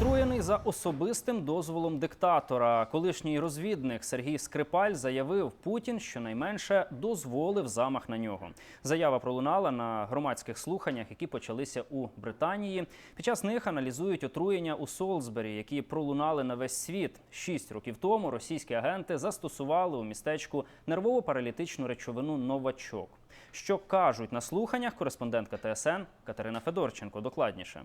Отруєний за особистим дозволом диктатора. Колишній розвідник Сергій Скрипаль заявив, Путін щонайменше дозволив замах на нього. Заява пролунала на громадських слуханнях, які почалися у Британії. Під час них аналізують отруєння у Солсбері, які пролунали на весь світ. Шість років тому російські агенти застосували у містечку нервово-паралітичну речовину новачок. Що кажуть на слуханнях, кореспондентка ТСН Катерина Федорченко докладніше.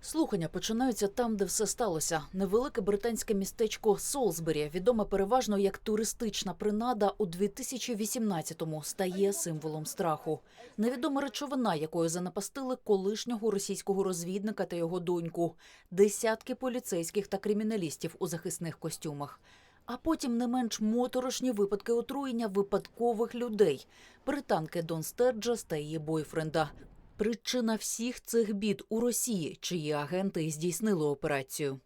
Слухання починаються там, де все сталося. Невелике британське містечко Солсбері, відоме переважно як туристична принада, у 2018-му стає символом страху. Невідома речовина, якою занапастили колишнього російського розвідника та його доньку, десятки поліцейських та криміналістів у захисних костюмах. А потім не менш моторошні випадки отруєння випадкових людей. Британки Дон Стерджес та її бойфренда. Причина всіх цих бід у Росії, чиї агенти здійснили операцію.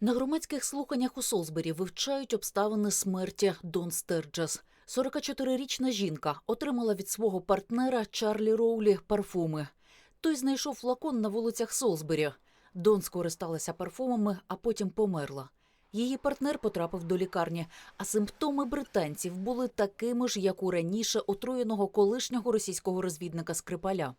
На громадських слуханнях у Солсбері вивчають обставини смерті Дон Стерджес. 44-річна жінка отримала від свого партнера Чарлі Роулі парфуми. Той знайшов флакон на вулицях Солсбері. Дон скористалася парфумами, а потім померла. Її партнер потрапив до лікарні, а симптоми британців були такими ж, як у раніше отруєного колишнього російського розвідника Скрипаля.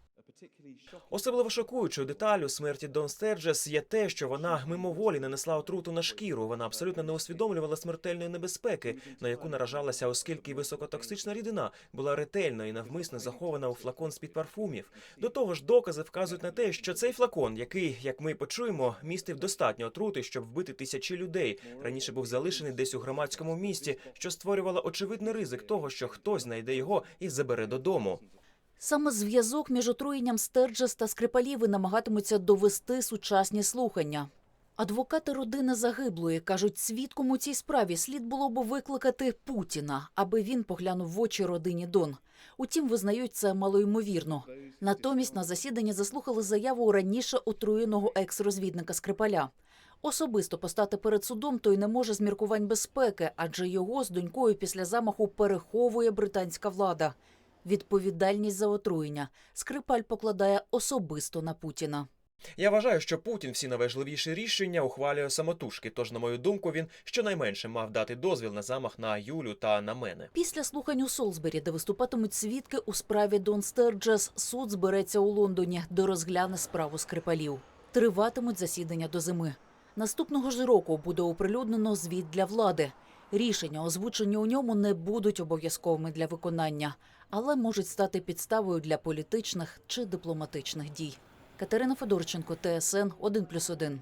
Особливо шокуючою деталю смерті Дон Стерджес є те, що вона мимоволі нанесла отруту на шкіру. Вона абсолютно не усвідомлювала смертельної небезпеки, на яку наражалася, оскільки високотоксична рідина була ретельно і навмисно захована у флакон з під парфумів. До того ж, докази вказують на те, що цей флакон, який, як ми почуємо, містив достатньо отрути, щоб вбити тисячі людей, раніше був залишений десь у громадському місті, що створювало очевидний ризик того, що хтось знайде його і забере додому. Саме зв'язок між отруєнням Стерджес та Скрипаліви намагатимуться довести сучасні слухання. Адвокати родини загиблої кажуть, свідком у цій справі слід було б викликати Путіна, аби він поглянув в очі родині Дон. Утім, визнають це малоймовірно. Натомість на засіданні заслухали заяву раніше отруєного екс-розвідника Скрипаля. Особисто постати перед судом той не може з міркувань безпеки, адже його з донькою після замаху переховує британська влада. Відповідальність за отруєння Скрипаль покладає особисто на Путіна. Я вважаю, що Путін всі найважливіші рішення ухвалює самотужки. Тож, на мою думку, він щонайменше мав дати дозвіл на замах на Юлю та на мене. Після слухань у Солсбері, де виступатимуть свідки у справі Дон Стерджес, суд збереться у Лондоні, де розгляне справу Скрипалів. Триватимуть засідання до зими. Наступного ж року буде оприлюднено звіт для влади. Рішення, озвучені у ньому, не будуть обов'язковими для виконання, але можуть стати підставою для політичних чи дипломатичних дій. Катерина Федорченко, ТСН 1+,1.